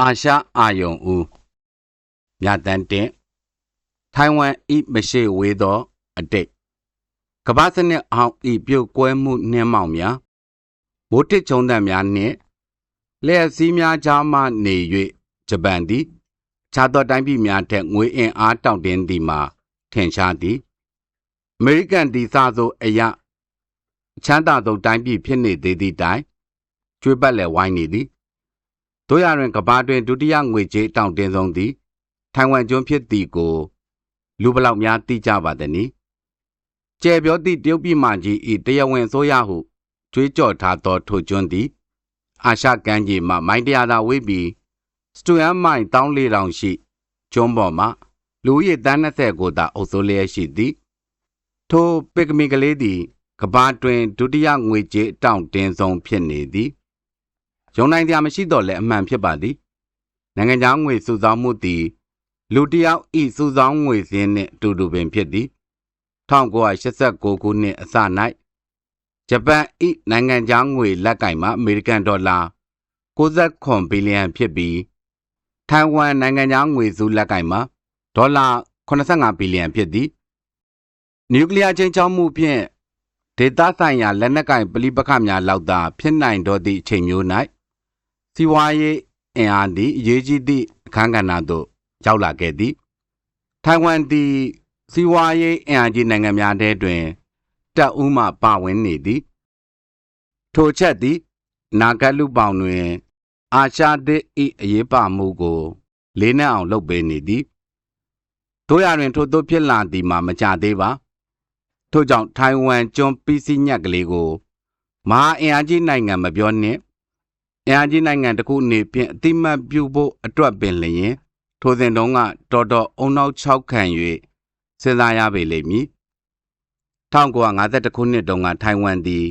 အာရှအာယုံဦးမြတ်တန်တင်ထိုင်ဝမ်ဤမရှိဝေသော အတိတ်ကမ္ဘာစနစ်အောင်ဤပြုတ်ကွဲမှုနှင်းမောင်များဘိုးတစ်ချုံတန်များနှင့်လျှက်စည်းများကြားမှနေ၍ဂျပန်သည်ခြားသောတိုင်းပြည်များထက်ငွေအင်အားတောင့်တင်းသည်မှာထင်ရှားသည်အမေရိကန်ဒီစာဆိုအရာချမ်းသာဆုံးတိုင်းပြည်ဖြစ်နေသေးသည့်တိုင်ကျွေးပတ်လည်ဝိုင်းနေသည် တို့ရတွင်ကဘာတွင်ဒုတိယငွေကြေးတောင့်တင်းဆုံးသည်ထိုင်ဝမ်ကျွန်းဖြစ်သည်ကိုလူဘလောက်များသိကြပါသနည်းကျဲပြောသည့်တရုတ်ပြည်မှကြီးဤတရားဝင်ဆိုရဟုကြွေးကြော်ထားသောထိုကျွန်းသည်အာရှကမ်းခြေမှမိုင်းတရာသာဝေးပြီးစတူယန်မိုင်1400ရှိကျွန်းပေါ်မှလူဦးရေတန်း20ကိုသာအုပ်စိုးလျက်ရှိသည်ထိုပစ်ကမီကလေးသည်ကဘာတွင်ဒုတိယငွေကြေးအတောင့်တင်းဆုံးဖြစ်နေသည် ရုံနိုင်တရားမရှိတော့လည်းအမှန်ဖြစ်ပါသည်နိုင်ငံခြားငွေစုဆောင်းမှုသည်လူတစ်ယောက်ဤစုဆောင်းငွေစင်းနှင့်အတူတူပင်ဖြစ်သည်1989ခုနှစ်အစ၌ဂျပန်ဤနိုင်ငံခြားငွေလက်ကင်မှာအမေရိကန်ဒေါ်လာ69ဘီလီယံဖြစ်ပြီးထိုင်ဝမ်နိုင်ငံခြားငွေစုလက်ကင်မှာဒေါ်လာ85ဘီလီယံဖြစ်သည်နျူကလ িয়ার ချင်းချောင်းမှုဖြင့်ဒေသဆိုင်ရာလက်နက်ကင်ပဋိပက္ခများလောက်သာဖြစ်နိုင်တော့သည့်အချိန်မျိုး၌ စီးပွားရေးအင်အားသည့်အရေးကြီးသည့်အခန်းကဏ္ဍသို့ရောက်လာခဲ့သည်ထိုင်ဝမ်သည်စီးပွားရေးအင်အားကြီးနိုင်ငံများထဲတွင်တပ်ဦးမှပါဝင်နေသည်ထိုချက်သည်နာဂတ်လူပေါင်တွင် အာရှသစ်၏အရေးပါမှုကို လေးနက်အောင်လုပ်ပေးနေသည်တို့ရတွင်ထို့သို့ဖြစ်လာသည်မှာမကြသေးပါထို့ကြောင့်ထိုင်ဝမ်ကျွန်းပီစီညက်ကလေးကိုမဟာအင်အားကြီးနိုင်ငံမပြောနှင့် အင်အားကြီးနိုင်ငံတစ်ခုအနေဖြင့်အတိမတ်ပြုဖို့အတွက်ပင်လျင်ထိုစဉ်တုန်းကတော်တော်အုံနောက်6ခံ၍စဉ်းစားရပေလိမ့်မည်1952ခုနှစ်တုန်းကထိုင်ဝမ်သည်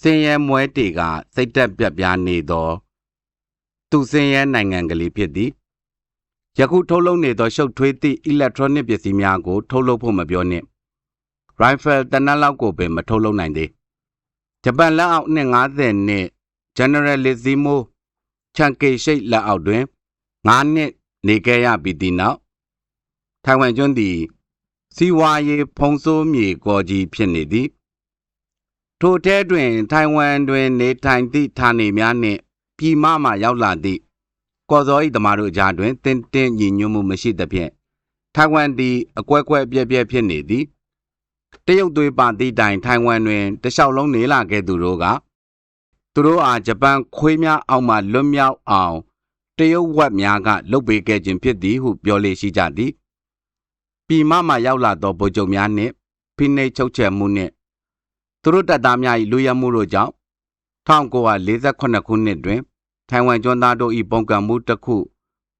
စင်ရဲမွဲတေကစိတ်တက်ပြက်ပြားနေသော သူစင်ရဲနိုင်ငံကလေးဖြစ်သည်ယခုထုတ်လုပ်နေသောရှုပ်ထွေးသည့် electronic ပစ္စည်းများကို ထုတ်လုပ်ဖို့မပြောနှင့် rifle တနက်လောက်ကိုပင်မထုတ်လုပ်နိုင်သေးဂျပန်လက်အောက်နှစ်90နှစ် Generalissimo ချန်ကေရှိတ်လက်အောက်တွင်9နှစ်နေခဲ့ရပြီးသည့်နောက်ထိုင်ဝမ်ကျွန်းသည်စီဝါရေးဖုံဆိုးမြေကောကြီးဖြစ်နေသည်ထိုထဲတွင် ထိုင်ဝမ်တွင် နေထိုင်သည့်ဌာနေများနှင့်ပြည်မမှရောက်လာသည့်ကော်စော၏တမားတို့ကြားတွင်တင်းတင်းညီညွတ်မှုမရှိသဖြင့်ထိုင်ဝမ်သည်အကွက်ကွက်ပြက်ပြက်ဖြစ်နေသည်တရုတ်သွေးပါသည့်တိုင်ထိုင်ဝမ်တွင်တလျှောက်လုံးနေလာခဲ့သူတို့က သူတို့အားဂျပန်ခွေးများအောက်မှလွတ်မြောက်အောင်တရုတ်ဝက်များကလုတ်ပေးခဲ့ခြင်းဖြစ်သည်ဟုပြောလေရှိကြသည်ပြည်မမှရောက်လာသောဗိုလ်ချုပ်များနှင့်ဖိနှိပ်ချုပ်ချယ်မှုနှင့်သူတို့တပ်သားများ၏လူရမှုတို့ကြောင့်1948ခုနှစ်တွင်ထိုင်ဝမ်ကျွန်းသားတို့၏ပုံကံမှုတစ်ခု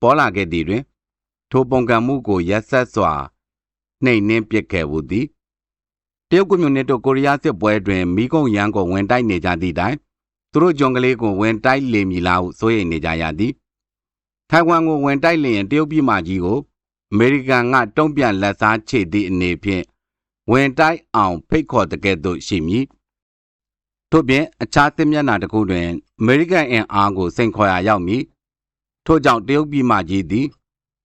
ပေါ်လာခဲ့သည်တွင်ထိုပုံကံမှုကိုရက်ဆက်စွာနှိမ်နှင်းပစ်ခဲ့ဝသည်တရုတ်ကွန်မြူနစ်တို့ကိုရီးယားစစ်ပွဲတွင်မိကုံရန်ကိုဝင်တိုက်နေကြသည့်တိုင် သူတို့ဂျွန်ကလေးကိုဝင်တိုက်လေမည်လားဟုစိုးရိမ်နေကြရသည်ထိုင်ဝမ်ကိုဝင်တိုက်လျင်တရုတ်ပြည်မကြီးကိုအမေရိကန်ကတုံ့ပြန်လက်စားချေသည့်အနေဖြင့်ဝင်တိုက်အောင်ဖိတ်ခေါ်တဲ့ကဲ့သို့ရှိမည်ထို့ပြင်အခြားသစ်မျက်နှာတစ်ခုတွင်အမေရိကန်အင်အားကိုစိန်ခေါ်ရာရောက်မည်ထို့ကြောင့်တရုတ်ပြည်မကြီးသည်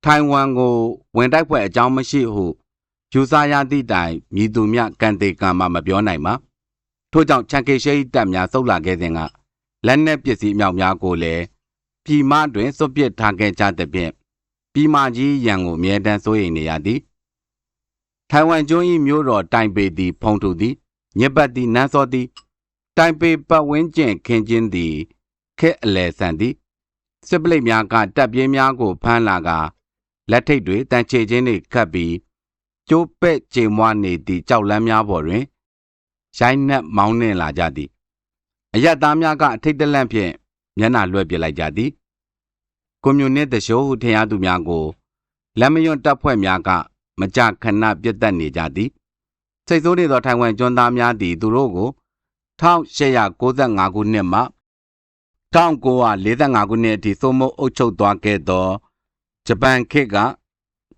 ထိုင်ဝမ်ကိုဝင်တိုက်ပွဲအကြောင်းမရှိဟုယူဆရသည့်တိုင်မြည်သူမြကန်တေကံမှမပြောနိုင်ပါထို့ကြောင့်ချန်ကေရှိတပ်များဆုတ်လာခဲ့စဉ်က လက်နက်ပစ္စည်းအမြောက်များကိုလည်းပြည်မတွင်စွန့်ပစ်ထားခဲ့ကြသဖြင့်ပြည်မကြီးရန်ကိုအမြဲတမ်းစိုးရိမ်နေရသည်ထိုင်ဝမ်ကျွန်း၏မြို့တော်တိုင်ပေသည် ဖုံထူသည်ညစ်ပတ်သည်နန်းစောသည်တိုင်ပေပတ်ဝန်းကျင်ခင်းချင်းသည်ခက်အလဲဆန်သည်စစ်ပလိတ်များကတပ်ပြင်းများကိုဖမ်းလာကလက်ထိတ်တွေတန်ချေချင်းတွေခတ်ပြီးကျိုးပဲ့ကြေမွားနေသည့်ကြောက်လန်းများပေါ်တွင်ရိုင်းနှက်မောင်းနှင်လာကြသည် အယက်သားများကအထိတ်တလန့်ဖြင့်မျက်နှာလွှဲပစ်လိုက်ကြသည်ကွန်မြူနစ်တရှိုးဟုထင်ရသူများကိုလက်မယွန့်တပ်ဖွဲ့များကမကြခဏပြတ်တက်နေကြသည်စိတ်ဆိုးနေသောထိုင်ဝမ်ကျွန်းသားများသည်သူတို့ကို1895ခုနှစ်မှ1945ခုနှစ်အထိစိုးမိုးအုပ်ချုပ်သွားခဲ့သောဂျပန်ခေတ်က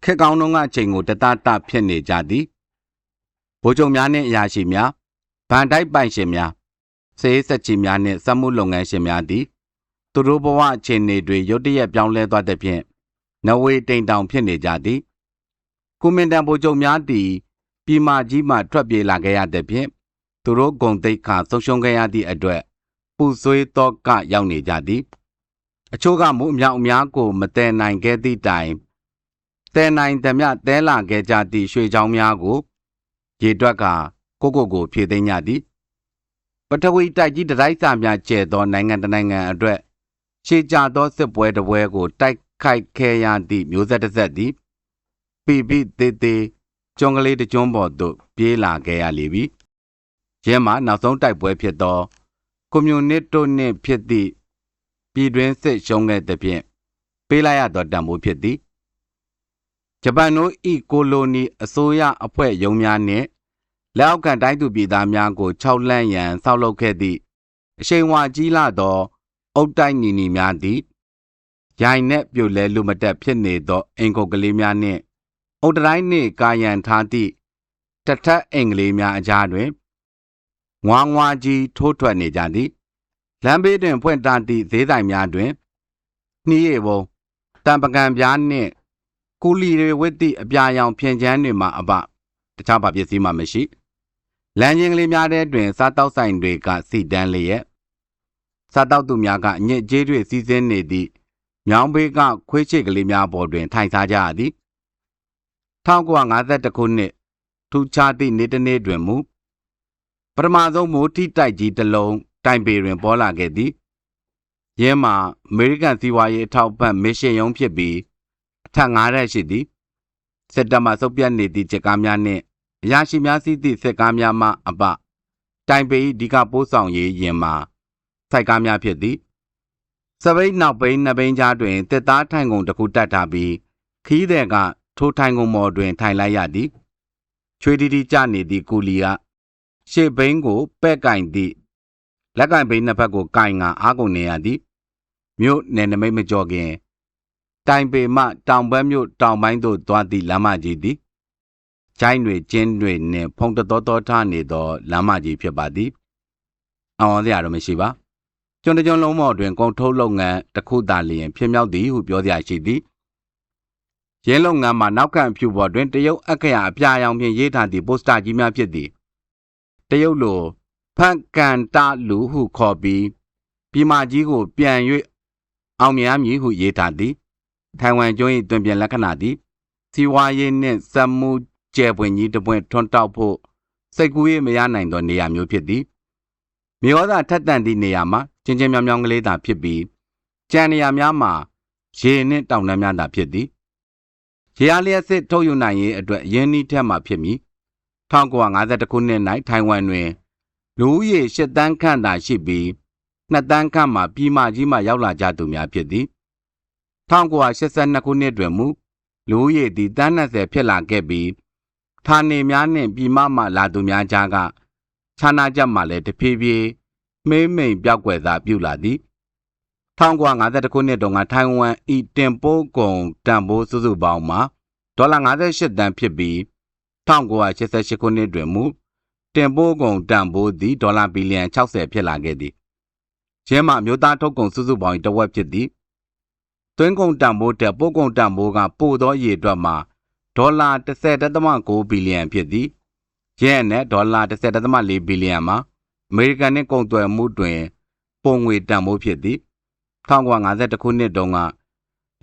ခက်ကောင်းသောအချိန်ကိုတတတဖြစ်နေကြသည်ဗိုလ်ချုပ်များနှင့်အရာရှိများဗန်တိုက်ပိုင်ရှင်များ စေးစက်ချီများနှင့်စက်မှုလုပ်ငန်းရှင်များသည်သူတို့ဘဝအခြေအနေတွေရုတ်တရက်ပြောင်းလဲသွားတဲ့ဖြင့်နဝေတိမ်တောင်ဖြစ်နေကြသည်ကုမင်တန်ဗိုလ်ချုပ်များသည်ပြည်မကြီးမှထွက်ပြေးလာခဲ့ရတဲ့ဖြင့်သူတို့ဂုံတိတ်ခါဆုံးရှုံးခဲ့ရသည့်အတွက်ပူဆွေးတော့ကရောက်နေကြသည် အချို့ကမူအမြောက်အများကိုမတည်နိုင်ခဲ့သည့်တိုင်တည်နိုင်သမျှတဲလာခဲ့ကြသည့်ရွှေချောင်းများကို ရေတွက်ကကိုကိုကိုဖြည့်သိမ်းကြသည် ပထဝီတိုက်ကြီးတတိုက်စာများကျဲသောနိုင်ငံတစ်နိုင်ငံအတွက်ရှေးကြသောစစ်ပွဲတစ်ပွဲကို တိုက်ခိုက်ခဲ့ရသည့်မျိုးဆက်တစ်ဆက်သည်ပိပိသေးသေးကျွန်းကလေးတစ်ကျွန်းပေါ်သို့ပြေးလာခဲ့ရလေပြီ။ရဲမှာနောက်ဆုံးတိုက်ပွဲဖြစ်သောကွန်မြူနစ်တို့နှင့်ဖြစ်သည့်ပြည်တွင်းစစ်ရှုံးခဲ့တဲ့ဖြင့်ပေးလိုက်ရသောတံမိုးဖြစ်သည်။ဂျပန်တို့ဤကိုလိုနီအစိုးရအဖွဲ့ရုံးများနှင့် လက်အောက်ခံတိုင်းသူပြည်သားများကိုခြောက်လန့်ရန်ဆောက်လုပ်ခဲ့သည့်အရှိန်ဝါကြီးလာသော အုတ်တိုက်နီနီများသည်ရိုင်နှက်ပြိုလဲလူမတက်ဖြစ်နေသော အင်ကုတ်ကလေးများနှင့်အုတ်တိုင်းနှင့်ကာယံထားသည့်တထက်အင်္ဂလိပ်များအကြားတွင်ငွားငွားကြီးထိုးထွက်နေကြသည်လမ်းဘေးတွင်ဖွင့်တာသည့်ဈေးဆိုင်များတွင်နှီးရပုံတံပကံပြားနှင့်ကူလီတွေဝတ်သည့်အပြာရောင်ဖြင်ချမ်းတွေမှအပ တခြားဘာပစ္စည်းမှမရှိလမ်းချင်းကလေးများထဲတွင် စားတောက်ဆိုင်တွေကစီတန်းလျက်စားတောက်သူများကအညစ်အကြေးတွေစီးဆင်းနေသည့်မြောင်းဘေးကခွေးချစ်ကလေးများပေါ်တွင် ထိုင်စားကြရသည်1952ခုနှစ်ထူးခြားသည့်နေ့တစ်နေ့တွင်မူပထမဆုံးမိုးထိတိုက်ကြီးတစ်လုံးတိုင်ပေတွင်ပေါ်လာခဲ့သည်ရင်းမှာအမေရိကန်စီးပွားရေးအထောက်ပံ့မစ်ရှင်ရုံးဖြစ်ပြီးအထက်9ရက်ရှိသည်စစ်တပ်မှစုပ်ပြတ်နေသည့်ချက်ကားများနှင့် အရာရှိများစီးသည့်စစ်ကားများမှအပတိုင်ပေ၏ဒီကပိုးဆောင်ရေးရင်မှာစိုက်ကားများဖြစ်သည်စပိတ်နောက်ဘိန်းနှစ်ဘိန်းကြားတွင်တစ်သားထိုင်ကုန်တစ်ခုတက်ထားပြီးခီးတဲ့ကထိုထိုင်ကုန်မော်တွင် ထိုင်လိုက်ရသည်ချွေတီတီကျနေသည့်ကူလီကရှေ့ဘိန်းကိုပဲ့ကင်သည့်လက်ကင်ဘိန်းနှစ်ဖက်ကိုကင်ငါအားကုန်နေရသည်မြို့နယ်နမိတ်မကျော်ခင် တိုင်ပေမှတောင်ဘက်မြို့တောင်ပိုင်းသို့သွားသည့်လမ်းမကြီးသည် ကျိုင်းတွေကျင်းတွေနှင့်ဖုံတတော်တော်ထားနေသောလမ်းမကြီးဖြစ်ပါသည်။အောင်အောင်စရာတော့မရှိပါ။ကျွန်းတကျွန်းလုံးမော်တွင်ကုန်ထုတ်လုပ်ငန်းတစ်ခုသာလျင် ဖြစ်မြောက်သည်ဟုပြောစရာရှိသည်။ရင်းလုပ်ငန်းမှာနောက်ခံဖြူပေါ်တွင်တရုတ်အခရာအပြာရောင်ဖြင့်ရေးထားသည့်ပိုစတာကြီးများဖြစ်သည်။တရုတ်လိုဖန်ကန်တာလူဟုခေါ်ပြီးပြည်မကြီးကိုပြန်၍အောင်မြင်မည်ဟုရေးထားသည်။ထိုင်ဝမ်ကျွန်း၏တွင်ပြန်လက္ခဏာသည်စီဝါရေးနှင့်စက်မှု ကျဲပွင့်ကြီးတပွင့်ထွန်းတောက်ဖို့စိတ်ကူးရေးမရနိုင်သောနေရာမျိုးဖြစ်သည်မြေဩဇာထက်တန်သည့်နေရာမှာချင်းချင်းမြောင်မြောင်ကလေးသာဖြစ်ပြီးကြံနေရာများမှာရေနှင့်တောင်တန်းများသာဖြစ်သည်ရေအားလျက်စစ်ထုတ်ယူနိုင်ရေးအတွက်ရင်းနှီးထက်မှဖြစ်မည်1952ခုနှစ်၌ထိုင်ဝမ်တွင်လူဦးရေ၈တန်းခန့်သာရှိပြီး2တန်းခန့်မှာပြည်မကြီးမှရောက်လာကြသူများဖြစ်သည်1982ခုနှစ်တွင်မူလူဦးရေသည်တန်း20ဖြစ်လာခဲ့ပြီး ဌာနေများနှင့်ပြည်မမှလာသူများကြားကခြားနာချက်မှလည်းတဖြည်းဖြည်းမေးမိန်ပြောက်ွယ်သာပြုလာသည်1952ခုနှစ်တုန်းကထိုင်ဝမ်ဤတင်ပိုးကုန်တန်ဖိုးစုစုပေါင်းမှာဒေါ်လာ58တန်းဖြစ်ပြီး1988ခုနှစ်တွင်မူတင်ပိုးကုန်တန်ဖိုးသည်ဒေါ်လာဘီလီယံ60ဖြစ်လာခဲ့သည်။ကျင်းမှာမြို့သားထုတ်ကုန်စုစုပေါင်းတဝက်ဖြစ်သည်။သွင်းကုန်တန်ဖိုးတက်ပို့ကုန်တန်ဖိုးကပို့သောရေအတွက်မှာ ဒေါ်လာ10.9ဘီလီယံဖြစ်သည်။ယင်းနဲ့ဒေါ်လာ10.4ဘီလီယံမှာအမေရိကန်နှင့်ကုန်သွယ်မှုတွင်ပုံငွေတန်ဖိုးဖြစ်သည်။1952ခုနှစ်တုန်းက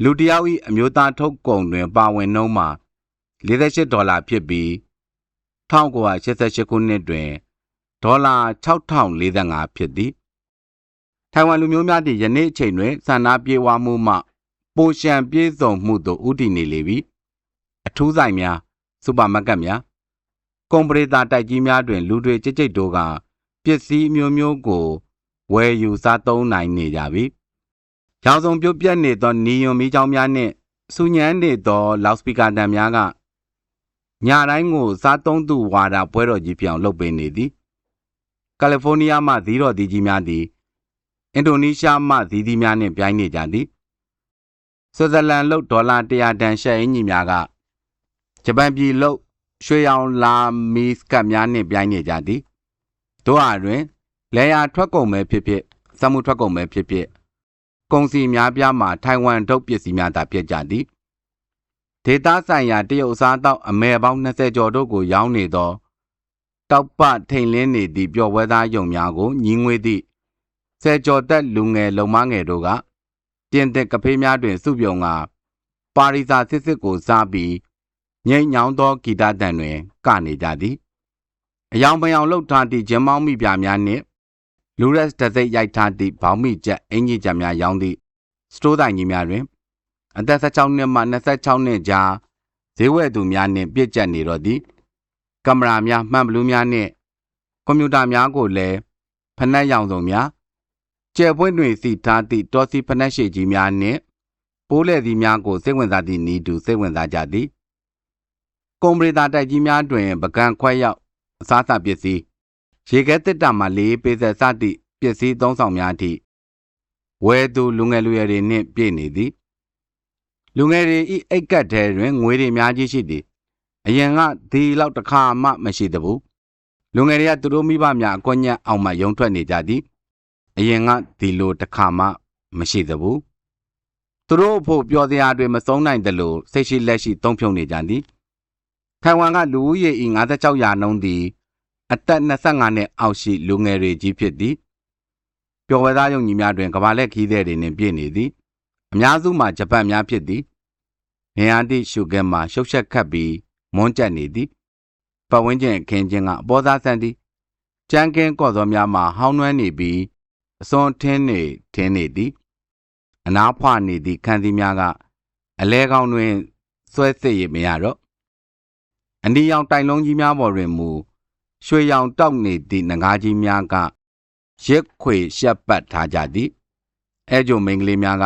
လူတယောက်၏အမျိုးသားထုတ်ကုန်တွင်ပါဝင်နှုန်းမှာ48ဒေါ်လာဖြစ်ပြီး1988ခုနှစ်တွင်ဒေါ်လာ6045ဖြစ်သည်ထိုင်ဝမ်လူမျိုးများသည့်ယနေ့အချိန်တွင်ဆန္ဒပြေဝမှုမှပိုရှံပြေဆုံးမှုသို့ဥတည်နေလေပြီ အထူးဆိုင်များစူပါမားကတ်များကွန်ပရီတာတိုက်ကြီးများတွင် လူတွေကြိတ်ကြိတ်တို့ကပစ္စည်းမျိုးမျိုးကိုဝယ်ယူစားသုံးနိုင်နေကြပြီ။ရောင်စုံပြုတ်ပြတ်နေသောနီယွန်မီးချောင်းများနှင့်စူညမ်းနေသောလောက်စပီကာတံများကညတိုင်းကိုစားသုံးသူဝါဒပွဲတော်ကြီးပြောင်လုပ်ပေးနေသည်။ကယ်လီဖိုးနီးယားမှဇီးတော်ဒီကြီးများသည်အင်ဒိုနီးရှားမှဇီးသီးများနှင့်ပြိုင်နေကြသည်။ဆွစ်ဇာလန်လုတ်ဒေါ်လာ100တန်ရှက်အင်ကြီးများက ဂျပန်ပြည်လုတ်ရွှေရောင်လာမီစကတ်များနှင့်ပြိုင်နေကြသည်တို့ဟာတွင်လေယာထွက်ကုန်ပဲဖြစ်ဖြစ်စက်မှုထွက်ကုန်ပဲဖြစ်ဖြစ်ကုန်စည်များပြားမှာထိုင်ဝမ်ထုတ်ပစ္စည်းများသာဖြစ်ကြသည်ဒေတာဆိုင်ရာတရုတ်အစားအသောက်အမဲပေါင်း20ကျော်တို့ကိုရောင်းနေသောတောက်ပထိန်လင်းနေသည့်ပျော်ပွဲသားယုံများကိုညီငွေသည့်ဆယ်ကျော်သက်လူငယ်လုံမငယ်တို့ကပြင်သစ်ကဖေးများတွင်စုပြုံကပါရီစာစစ်စစ်ကိုစားပြီး ငိမ့်ညောင်းသောဂီတတန်တွင်ကနေကြသည်အယောင်ပယောင်လှုပ်ထားသည့်ဂျမောင်းမိပြများနှင့်လူရက်တစိတ်ရိုက်ထားသည့်ဘောင်းမိချက်အင်ကြီးချက်များရောင်းသည့်စတိုးတိုင်ကြီးများတွင်အသက်16နှစ်မှ26နှစ်ကြားဈေးဝယ်သူများနှင့်ပြည့်ကျက်နေတော့သည်ကင်မရာများမှန်ဘလူးများနှင့်ကွန်ပျူတာများကိုလည်းဖနက်ရောင်စုံများကျဲပွင့်တွင်စီထားသည့်တောစီဖနက်ရှိကြီးများနှင့်ပိုးလေသည်များကိုစိတ်ဝင်စားသည့်ဤသူစိတ်ဝင်စားကြသည် ကွန်ပျူတာတိုက်ကြီးများတွင်ပကံခွဲရောက်အစားအစာပစ္စည်းရေခဲတစ်တာမှလေးပေးဆက်စသည့်ပစ္စည်းသုံးဆောင်များအထိဝဲသူလူငယ်လူရွယ်တွေနှင့်ပြည့်နေသည်လူငယ်တွေဤအိတ်ကတ်ထဲတွင်ငွေတွေအများကြီးရှိသည်အရင်ကဒီလောက်တစ်ခါမှမရှိသဘူးလူငယ်တွေကသူတို့မိဘများအကွက်ညက်အောင်မှယုံထွက်နေကြသည်အရင်ကဒီလိုတစ်ခါမှမရှိသဘူးသူတို့ဖို့ပြောစရာတွေမစုံနိုင်တယ်လို့စိတ်ရှိလက်ရှိသုံးဖြုံနေကြသည် ထိုင်ဝမ်ကလူဦးရေဤ56ရာနှုန်းသည် အသက်25နှစ်အောက်ရှိလူငယ်တွေကြီးဖြစ်သည်ပျော်ဝဲသားယုံကြီးများတွင်ကဘာလက်ခီးတဲ့တွေနှင့်ပြည့်နေသည်အများစုမှာဂျပန်များဖြစ်သည်နေရာသည့်ရှုကဲမှာရှုပ်ရှက်ခတ်ပြီးမွန်းကျက်နေသည်ပတ်ဝန်းကျင်အခင်းချင်းကအပေါ်သားဆန်းသည်ကြမ်းကင်းကော့သောများမှာဟောင်းနှွမ်းနေပြီးအစွန်ထင်းနေထင်းနေသည်အနားဖွာနေသည့်ခန်းစည်းများကအလဲကောင်းတွင်ဆွဲစစ်ရမရတော့ အနီရောင်တိုင်လုံးကြီးများပေါ်တွင်မူရွှေရောင်တောက်နေသည့်ငကားကြီးများကရစ်ခွေရှက်ပတ်ထားကြသည်အဲကြိုမိန်းကလေးများက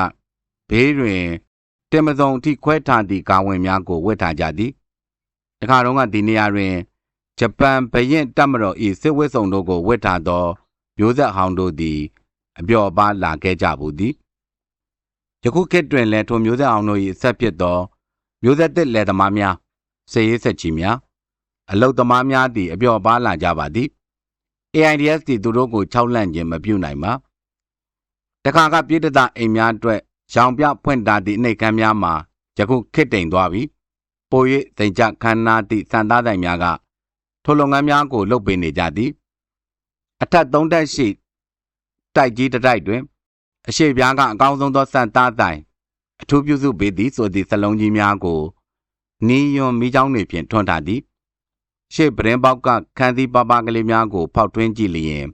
ဘေးတွင်တင်မစုံအထိခွဲထားသည့်ကာဝင်များကိုဝတ်ထားကြသည်တခါတော့ကဒီနေရာတွင်ဂျပန်ဘရင်တပ်မတော်၏စစ်ဝတ်စုံတို့ကိုဝတ်ထားသောမျိုးဆက်ဟောင်းတို့သည် အပျော်ပါလာခဲ့ကြဘူးသည်ယခုခေတ်တွင်လည်းထိုမျိုးဆက်အောင်တို့၏ဆက်ဖြစ်သောမျိုးဆက်သစ်လယ်သမားများ စေရေးဆက်ချီများအလုတ်သမားများသည်အပျော်ပါလာကြပါသည် AIDS သည်သူတို့ကို၆လန့်ခြင်းမပြုနိုင်ပါတခါကပြည်တသအိမ်များအတွက်ရောင်ပြဖွင့်ထားသည့်နှိတ်ခမ်းများမှာယခုခစ်တိမ်သွားပြီပို၍တိမ်ကြခမ်းနားသည့်စံသားတိုင်များကထိုလုပ်ငန်းများကိုလုပ်ပေးနေကြသည်အထက်သုံးတက်ရှိတိုက်ကြီးတစ်တိုက်တွင် အရှိပြားကအကောင်းဆုံးသောစံသားတိုင်အထူးပြုစုပေးသည်ဆိုသည့်စလုံးကြီးများကို နီးယွန်မိချောင်းတွေဖြင့်ထွန်းထားသည်ရှေ့ပရင်ပေါက်ကခန်းသီးပပကလေးများကို ဖောက်ထွင်းကြည့်လျင်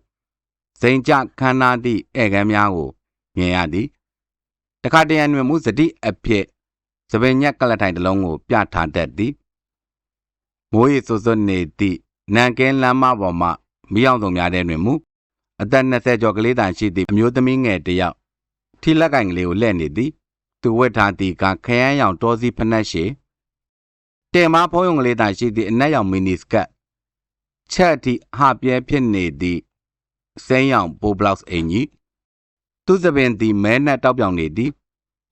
စိန်ကြခမ်းနားသည့်ဧကန်းများကိုမြင်ရသည်တခါတရံတွင်မူစတိအဖြစ်စပင်ညက်ကလထိုင်တစ်လုံးကို ပြထားတတ်သည်မိုးရေစွစွနေသည့်နန်ကင်းလမ်းမပေါ်မှမိအောင်စုံများတဲ့တွင်မူအသက်20ကျော်ကလေးတန်ရှိသည့်အမျိုးသမီးငယ်တစ်ယောက်ထိလက်ကင်ကလေးကိုလှည့်နေသည်သူဝတ်ထားသည့်ကခရမ်းရောင်တောစည်းဖနက်ရှည် တင်မဖုံးယုံကလေးတန်ရှိသည့်အနက်ရောင်မီနီစကတ်ချက်အထိဟာပြဲဖြစ်နေသည့်စိမ်းရောင်ပိုဘလောက်စ်အင်ကြီးသူစပင်သည်မဲနှက်တောက်ပြောင်နေသည်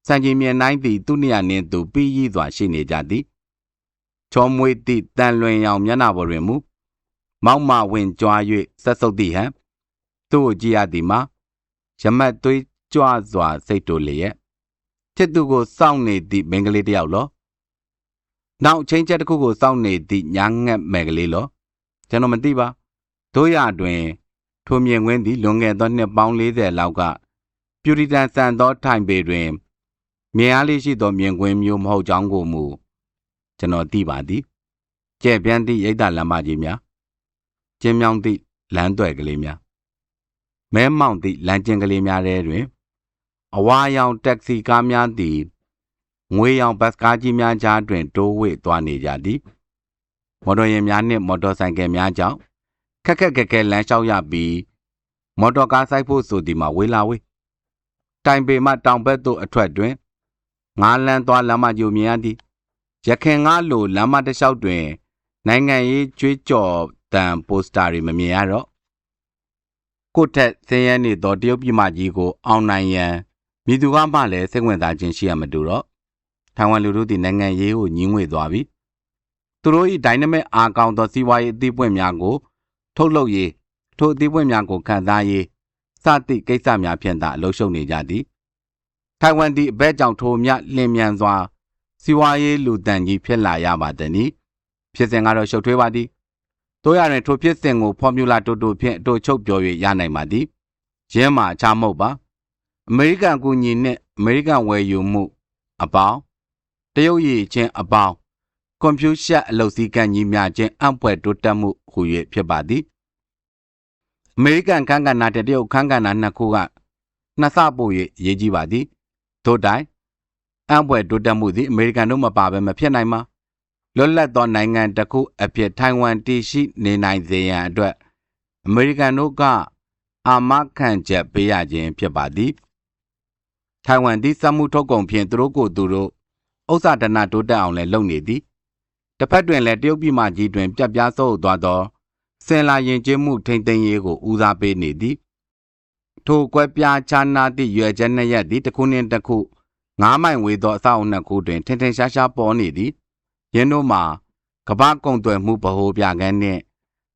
စံချိန်မြင်နိုင်သည့်သူနေရာနှင့်သူပြီးရည်စွာရှိနေကြသည်ချောမွေးသည့်တန်လွင်ရောင်မျက်နှာပေါ်တွင်မူမောက်မဝင်ကြွား၍ဆက်ဆုပ်သည့်ဟံသူ့ကိုကြည့်ရသည်မှာရမတ်သွေးကြွစွာစိတ်တိုလျက်ချစ်သူကိုစောင့်နေသည့်မိန်းကလေးတစ်ယောက်လော နောက်ချင်းချက်တစ်ခုကိုစောင့်နေသည့်ညာငက်မယ်ကလေးလောကျွန်တော်မသိပါတို့ရတွင်ထိုမြင်ကွင်းသည်လွန်ခဲ့သောနှစ်ပေါင်း40လောက်ကပြူရီတန်ဆန်သောထိုင်ပေတွင်မြင်အားလေးရှိသောမြင်ကွင်းမျိုးမဟုတ်ကြောင်းကိုမူကျွန်တော်သိပါသည်ကျဲ့ပြန်းသည့်ရိတ်တလမ်းမကြီးများကျင်းမြောင်းသည့်လမ်းသွဲ့ကလေးများမဲမောင်သည့်လမ်းကျဉ်ကလေးများထဲတွင်အဝါရောင်တက္ကစီကားများသည် ငွေရောင်ဘတ်ကားကြီးများကြားတွင်တိုးဝှေ့သွားနေကြသည်မော်တော်ယာဉ်များနှင့်မော်တော်ဆိုင်ကယ်များကြောင့်ခက်ခက်ခက်ခဲလမ်းလျှောက်ရပြီးမော်တော်ကားဆိုင်ဖို့ဆိုသည်မှာဝေးလာဝေးတိုင်ပေမှတောင်ဘက်သို့အထွက်တွင်ငါးလန်းသွားလမ်းမကြီးမြင်ရသည်ရခင်ငါလိုလမ်းမတစ်လျှောက်တွင် နိုင်ငံရေးကြွေးကြော်တံပိုစတာတွေမမြင်ရတော့ကိုထက်ဆင်းရဲနေသောတရုတ်ပြည်မကြီးကို အောင်နိုင်ရန်မိသူကမှလည်းစိတ်ဝင်စားခြင်းရှိရမတူတော့ ထိုင်ဝမ်လူတို့သည်နိုင်ငံရေးကိုညှင်းငွေသွားပြီသူတို့၏ဒိုင်နမစ်အားကောင်းသောစီးပွားရေးအသီးပွင့်များကို ထုတ်လုပ်ရေးထိုအသီးပွင့်များကိုခံစားရေးစသည့်ကိစ္စများဖြင့်သာအလုပ်ရှုပ်နေကြသည်ထိုင်ဝမ်သည်အဘက်ကြောင့်ထိုမြလင်းမြန်စွာစီဝါရေးလူတန်ကြီးဖြစ်လာရပါသည်။ဖြစ်စဉ်ကတော့ရှုပ်ထွေးပါသည်။တို့ရတွင်ထိုဖြစ်စဉ်ကိုဖော်မြူလာတူတူဖြင့်အတူချုပ်ပြော၍ရနိုင်ပါသည်။ရင်းမှာအခြားမဟုတ်ပါ။အမေရိကန်ကူညီနှင့်အမေရိကန်ဝယ်ယူမှုအပေါင်း တရုတ်ရည်ချင်းအပေါင်းကွန်ပျူတာအလုပ်စည်းကမ်းကြီးများချင်းအံ့ဖွယ်တိုးတက်မှုဟူ၍ဖြစ်ပါသည်အမေရိကန်ခန်းကဏ္ဍတဲ့တရုတ်ခန်းကဏ္ဍနှစ်ခုကနှစ်ဆပို့၍ရေးကြီးပါသည်ထို့တိုင်အံ့ဖွယ်တိုးတက်မှုသည်အမေရိကန်တို့မပါဘဲမဖြစ်နိုင်ပါလွတ်လပ်သောနိုင်ငံတစ်ခုအဖြစ်ထိုင်ဝမ်တည်ရှိနေနိုင်စေရန်အတွက်အမေရိကန်တို့ကအာမခံချက်ပေးရခြင်းဖြစ်ပါသည်ထိုင်ဝမ်သည်စမှုထုတ်ကုန်ဖြင့်သူတို့ကိုယ်သူတို့ ဥစ္စာဒနာတိုးတက်အောင်လည်းလုပ်နေသည်တစ်ဖက်တွင်လည်းတရုတ်ပြည်မကြီးတွင်ပြက်ပြားဆုပ်သွားသောစင်လာရင်ကျင်းမှုထိမ့်သိမ်းရေးကိုဦးစားပေးနေသည်ထိုကွက်ပြားခြားနာသည့်ရွယ်ချက်နှစ်ရက်သည်တစ်ခုနှင့်တစ်ခုငားမိုင်ဝေသောအဆောက်အုံနှစ်ခုတွင်ထင်ထင်ရှားရှားပေါ်နေသည်ယင်းတို့မှာကပ္ပကုံသွယ်မှုဗဟိုပြကန်းနှင့်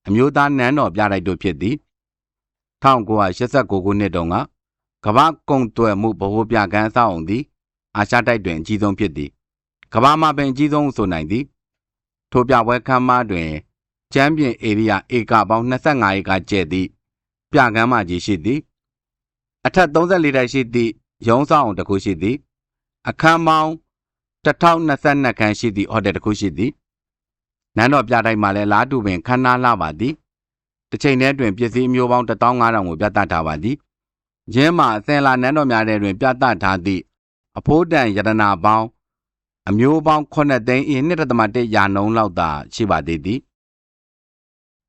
အမျိုးသားနန်းတော်ပြတိုက်တို့ဖြစ်သည်1989ခုနှစ်တုန်းကကမ္ဘာကုံသွယ်မှုဗဟိုပြကန်းအဆောက်အုံသည်အာရှတိုက်တွင်အကြီးဆုံးဖြစ်သည် ကမ္ဘာမှာပင်အကြီးဆုံးဆိုနိုင်သည်ထိုပြပွဲခမ်းမတွင်ကျမ်းပြင်ဧရိယာဧကပေါင်း25ဧကကျဲ့သည့်ပြကမ်းမကြီးရှိသည်အထက်34တိုက်ရှိသည့်ရုံးဆောင်တစ်ခုရှိသည်အခန်းပေါင်း1022ခန်းရှိသည့်ဟိုတယ်တစ်ခုရှိသည်နန်းတော်ပြတိုက်မှာလည်းလားတူပင်ခမ်းနားလာပါသည်တစ်ချိန်တည်းတွင်ပစ္စည်းမျိုးပေါင်း15000ကိုပြသထားပါသည်ရင်းမှာအစင်လာနန်းတော်များထဲတွင်ပြသထားသည့်အဖိုးတန်ယတနာပေါင်း အမျိုးပေါင်း9သိန်းအင်း1.1ရာနှုန်းလောက်သာရှိပါသေးသည်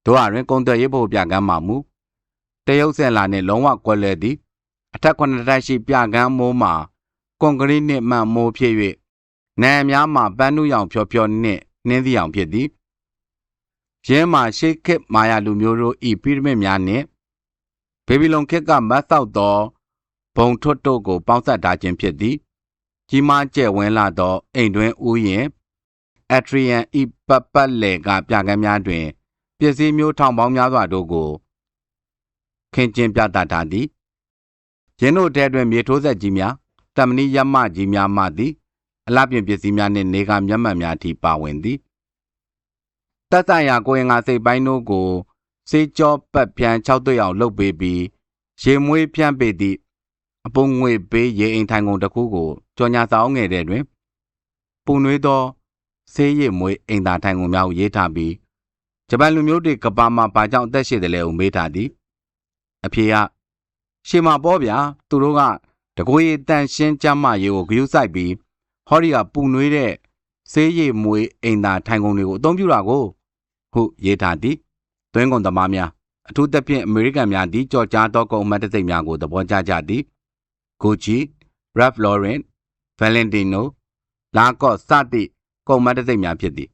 တို့အရင်ကုန်သွယ်ရေးဖို့ပြကမ်းမှာမူတရုတ်ဆင်လာနှင့်လုံးဝကွက်လဲသည်အထက်9တိုက်ရှိပြကမ်းမိုးမှာကွန်ကရစ်နှင့်မှန်မိုးဖြစ်၍နယ်များမှာပန်းနုရောင်ဖြောဖြောနှင့်နှင်းသည့်အောင်ဖြစ်သည်ရင်းမှာရှေးခေတ်မာယာလူမျိုးတို့ဤပိရမစ်များနှင့်ဘေဘီလုံခေတ်ကမတ်သောက်သောဘုံထွတ်တို့ကိုပေါင်းစပ်ထားခြင်းဖြစ်သည် ကြီးမားကျယ်ဝန်းလာသောအိမ်တွင်ဥယျာဉ်အထရီယန်ဤပပတ်လေကပြကမ်းများတွင်ပစ္စည်းမျိုးထောင်ပေါင်းများစွာတို့ကိုခင်းကျင်းပြသထားသည်ရင်းတို့တဲတွင်မြေထိုးဆက်ကြီးများတမဏိယမကြီးများမှသည်အလှပြင်ပစ္စည်းများနှင့်နေကမျက်မှန်များထိပါဝင်သည်တတ်ဆိုင်ရာကိုရင်ငါစိတ်ပိုင်းတို့ကိုစေးကြောပတ်ပြန်၆တွေ့အောင်လှုပ်ပေးပြီးရေမွေးဖြန့်ပေးသည့် အပုံငွေပေးရေအိမ်ထိုင်ကုန်တစ်ခုကိုကြော်ညာဆောင်ငယ်တဲ့တွင်ပူနွေးသောဆေးရည်မွေးအိမ်သာထိုင်ကုန်များကိုရေးထားပြီးဂျပန်လူမျိုးတွေကဘာမှာဘာကြောင့်အသက်ရှင်တယ်လဲကိုမေးထားသည်အဖေကရှေ့မှာပေါ့ဗျာသူတို့ကတကိုယ်ရည်တန်ရှင်းကြမ်းမာရေးကိုဂရုစိုက်ပြီးဟောဒီကပူနွေးတဲ့ဆေးရည်မွေးအိမ်သာထိုင်ကုန်တွေကိုအသုံးပြုတာကိုဟုရေးထားသည်သွင်းကုန်သမားများအထူးသဖြင့်အမေရိကန်များသည်ကြော်ကြားသောကုန်အမတ်တစိတ်များကိုသဘောကျကြသည် Gucci, Ralph Lauren, Valentino, Lacoste စသည့်ကုန်မတ်တစိတ်များဖြစ်သည်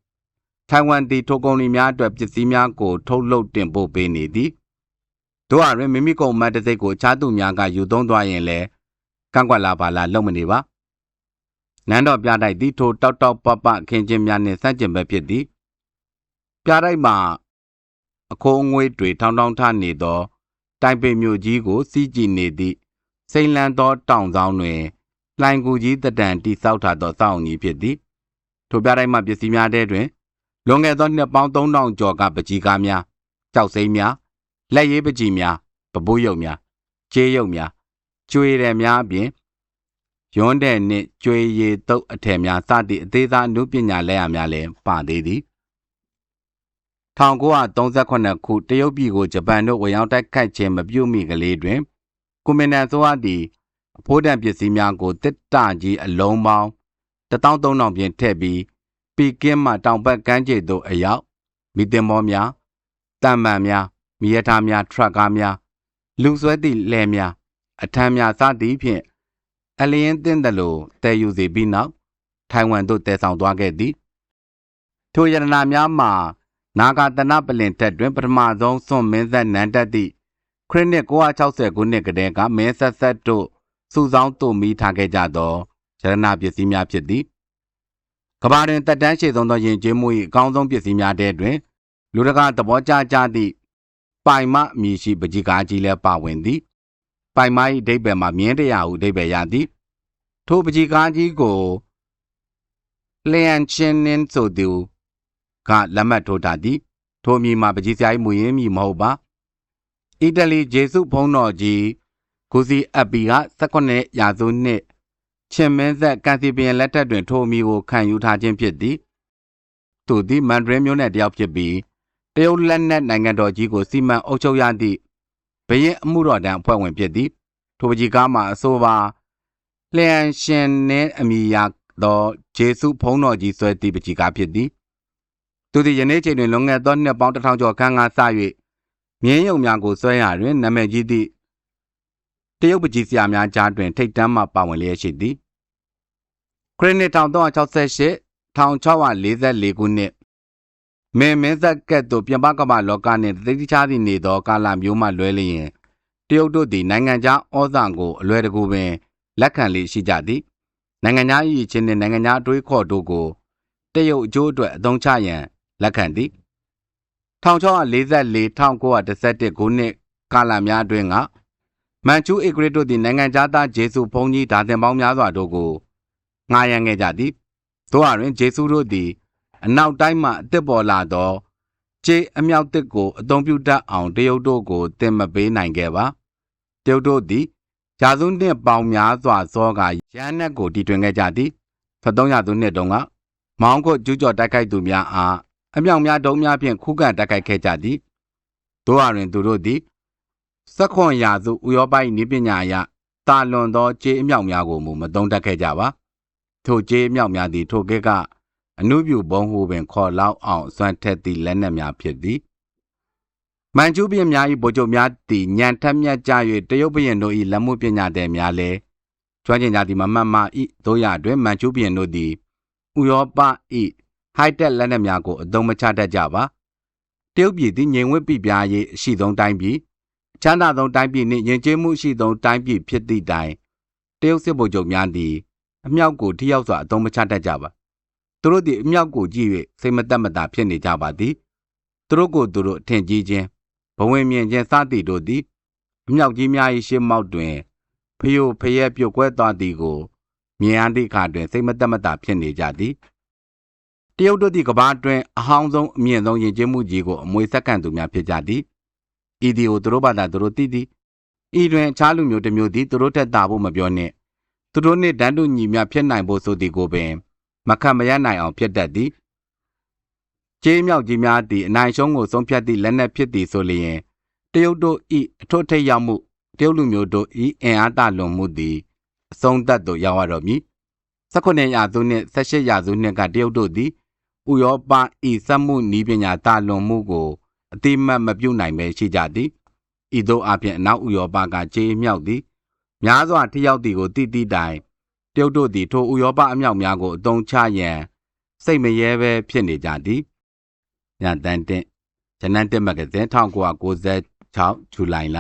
ထိုင်ဝမ်သည်ထိုကုန်တွေများအတွက်ပစ္စည်းများကိုထုတ်လုပ်တင်ပို့ပေးနေသည်တို့အရင်မိမိကုန်မတ်တစိတ်ကိုအခြားသူများကယူသုံးသွားရင်လည်းကန့်ကွက်လာပါလားလုံမနေပါနန်းတော်ပြတိုက်သည်ထိုတောက်တောက်ပပခင်းချင်းများနှင့်စန့်ကျင်ဘက်ဖြစ်သည်ပြတိုက်မှာအခိုးအငွေ့တွေထောင်းထောင်းထနေသောတိုင်ပေမြို့ကြီးကိုစီးကြည့်နေသည့် စိန်လန်းသောတောင်ဆောင်တွင်လှိုင်ကူကြီးတတန်တိဆောက်ထားသောစောင့်ကြီးဖြစ်သည်ထိုပြတိုင်းမှပစ္စည်းများထဲတွင်လွန်ခဲ့သောနှစ်ပေါင်း3000ကျော်ကပကြီးကားများကြောက်စိမ့်များလက်ရေးပကြီးများပပိုးရုပ်များကျေးရုပ်များကျွေတယ်များအပြင်ရွန်းတဲ့နှင့်ကျွေရည်တုပ်အထည်များစသည့်အသေးစားအမှုပညာလက်ရာများလည်းပါသေးသည်1938ခုတရုတ်ပြည်ကိုဂျပန်တို့ဝင်ရောက်တိုက်ခိုက်ခြင်းမပြုမိကလေးတွင် ကွန်မန်ဒန်ဆိုအားသည်အဖိုးတန်ပစ္စည်းများကိုတစ်တကြီးအလုံးပေါင်း13000ပြင်ထည့်ပြီးပီကင်းမှတောင်ဘက်ကမ်းခြေသို့အရောက်မိတင်မောများတံမှန်များမိရထားများထရက်ကားများလူဆွဲသည့်လှဲများအထမ်းများစသည်ဖြင့်အလျင်းတင်းတယ်လို့တည်ယူစီပြီးနောက်ထိုင်ဝမ်သို့တည်ဆောင်သွားခဲ့သည်ထိုယရနာများမှာနာဂတနပလင်တက်တွင်ပထမဆုံးစွန့်မင်းသက်နန်းတက်သည့် ခရစ်နှစ်960ခုနှစ်ကတည်းကမင်းဆက်ဆက်တို့စုဆောင်းတုံမီထားခဲ့ကြသောရတနာပစ္စည်းများဖြစ်သည်ကဘာတွင်တက်တန်းရှည်ဆုံးသောယဉ်ကျေးမှု၏အကောင်းဆုံးပစ္စည်းများတဲတွင်လူတကာသဘောကျကြသည့်ပိုင်မအမည်ရှိပကြီးကားကြီးလည်းပါဝင်သည် ပိုင်မ၏အဓိပ္ပာယ်မှာမြင်းတရားဟုအဓိပ္ပာယ်ရသည် ထိုပကြီးကားကြီးကိုလျန်ချင်းနင်းဆိုသူကလက်မှတ်ထိုးထားသည် ထိုအမည်မှာပကြီးစရာကြီးမူရင်းမည်မဟုတ်ပါ အီတလီဂျေစုဘုန်းတော်ကြီးဂူစီအပီက18ရာစုနှစ်ချင်းမင်းသက်ကန်စီပင်လက်ထက်တွင် ထိုအမည်ကိုခံယူထားခြင်းဖြစ်သည်သူသည်မန်ဒရင်းမျိုးနဲ့တယောက်ဖြစ်ပြီးတရုတ်လက်နက်နိုင်ငံတော်ကြီးကိုစီမံအုပ်ချုပ်ရသည့်ဘရင်အမှုတော်တန်းအဖွဲ့ဝင်ဖြစ်သည်ထိုပကြီးကားမှာအဆိုပါလျန်ရှင်နှင့်အမိယာသောဂျေစုဘုန်းတော်ကြီးဆွဲသည့်ပကြီးကားဖြစ်သည်သူသည်ယနေ့ချိန်တွင်လွန်ခဲ့သောနှစ်ပေါင်းတစ်ထောင်ကျော်ခန့်ကစ၍ မြင်းယုံများကိုဆွဲရတွင်နာမည်ကြီးသည့်တရုတ်ပကြီးဆရာများကြားတွင် ထိတ်တန်းမှပါဝင်လျက်ရှိသည်ခရစ်နှစ်1368 1644ခုနှစ်မင်းမင်းသက်ကဲ့သို့ပြင်ပကမ္ဘာလောကနှင့်တိတိကျသည့်နေသောကာလမျိုးမှလွဲလျင်တရုတ်တို့သည်နိုင်ငံခြားဩဇာကိုအလွယ်တကူပင်လက်ခံလေးရှိကြသည်နိုင်ငံခြား၏ချင်းနှင့်နိုင်ငံခြားအတွေးခေါ်တို့ကိုတရုတ်အကျိုးအတွက်အသုံးချရန်လက်ခံသည် 1644-1911ခုနှစ်ကာလများအတွင်းကမန်ချူအီဂရစ်တို့သည်နိုင်ငံခြားသားဂျေစုဘုန်းကြီးဒါသင်ပေါင်းများစွာတို့ကိုငှားရမ်းခဲ့ကြသည်တို့ဟာတွင်ဂျေစုတို့သည်အနောက်တိုင်းမှအသစ်ပေါ်လာသောကျေးအမြောက်တစ်ကိုအသုံးပြုတတ်အောင်တရုတ်တို့ကိုတင်မပေးနိုင်ခဲ့ပါတရုတ်တို့သည်ရာစုနှစ်ပေါင်းများစွာသောကရန်နက်ကိုတည်တွင်ခဲ့ကြသည်73ရာစုနှစ်တုန်းကမောင်းခွတ်ကျူးကျော်တိုက်ခိုက်သူများအား အမြောက်များဒုံများဖြင့်ခုခံတိုက်ခိုက်ခဲ့ကြသည်တို့ဟာတွင်သူတို့သည်စက္ခွန်ရာစုဥရောပ၏နည်းပညာအရတာလွန်သောကျေးအမြောက်များကိုမူမသုံးတတ်ခဲ့ကြပါထိုကျေးအမြောက်များသည်ထိုကဲ့ကအနုပြူဘုံဟုပင်ခေါ်လောက်အောင်စွမ်းထက်သည့်လက်နက်များဖြစ်သည်မန်ကျူးပြင်များ၏ဗိုလ်ချုပ်များသည်ညံထက်မြက်ကြ၍တရုတ်ပြည်တို့၏လက်မှုပညာသည်များလည်းကျွမ်းကျင်ကြသည်မမှန်မှ၏တို့ရတွင်မန်ကျူးပြင်တို့သည်ဥရောပ၏ ဟိုက်တက်လက်နက်များကိုအသုံးမချတတ်ကြပါတရုတ်ပြည်သည်ငြိမ်ဝှက်ပြပြရေးအရှိဆုံးတိုင်းပြည်ချမ်းသာဆုံးတိုင်းပြည်နှင့်ယဉ်ကျေးမှုရှိဆုံးတိုင်းပြည်ဖြစ်သည့်တိုင်တရုတ်စစ်ဗိုလ်ချုပ်များသည်အမြောက်ကိုထိရောက်စွာအသုံးမချတတ်ကြပါသူတို့သည်အမြောက်ကိုကြည့်၍စိတ်မသက်မသာဖြစ်နေကြပါသည်သူတို့ကိုသူတို့အထင်ကြီးခြင်းဘဝင်မြင်ခြင်းစသည်တို့သည်အမြောက်ကြီးများ၏ရှေ့မောက်တွင်ဖျို့ဖျက်ပြုတ်ကွဲသွားသည်ကိုမြင်ရသည့်အခါတွင်စိတ်မသက်မသာဖြစ်နေကြသည် တရုတ်တို့သည်ကမ္ဘာတွင်အဟောင်းဆုံးအမြင့်ဆုံးယဉ်ကျေးမှုကြီးကိုအမွေဆက်ခံသူများဖြစ်ကြသည်ဤသည်ကိုသူတို့ဘာသာသူတို့သိသည်ဤတွင်အခြားလူမျိုးတစ်မျိုးသည်သူတို့ထက်သာဖို့မပြောနှင့်သူတို့နှင့်တန်းတူညီမျှဖြစ်နိုင်ဖို့ဆိုသည်ကိုပင် မခံမရနိုင်အောင်ဖြစ်တတ်သည်ကျေးမြောက်ကြီးများသည်အနိုင်ရှုံးကိုဆုံးဖြတ်သည့်လက်နက်ဖြစ်သည်ဆိုလျင်တရုတ်တို့၏အထွတ်ထိပ်ရောက်မှုတရုတ်လူမျိုးတို့၏အင်အားတလွန်မှုသည်အဆုံးသတ်သို့ရောက်ရတော့မည်19ရာစုနှင့်18ရာစုနှင့်ကတရုတ်တို့သည် ဥရောပ၏စက်မှုနီးပညာတလွန်မှုကိုအတိမတ်မပြုတ်နိုင်ပဲရှိကြသည်ဤသို့အပြင်အနောက်ဥရောပကကျေးမြောက်သည်များစွာထိရောက်သည်ကိုတိတိတိုင်တရုတ်တို့သည်ထိုဥရောပအမြောက်များကိုအုံချရန်စိတ်မရဲပဲဖြစ်နေကြသည်ညတန်တင်ဂျနန်တင်မဂဇင်း1996ဇူလိုင်လ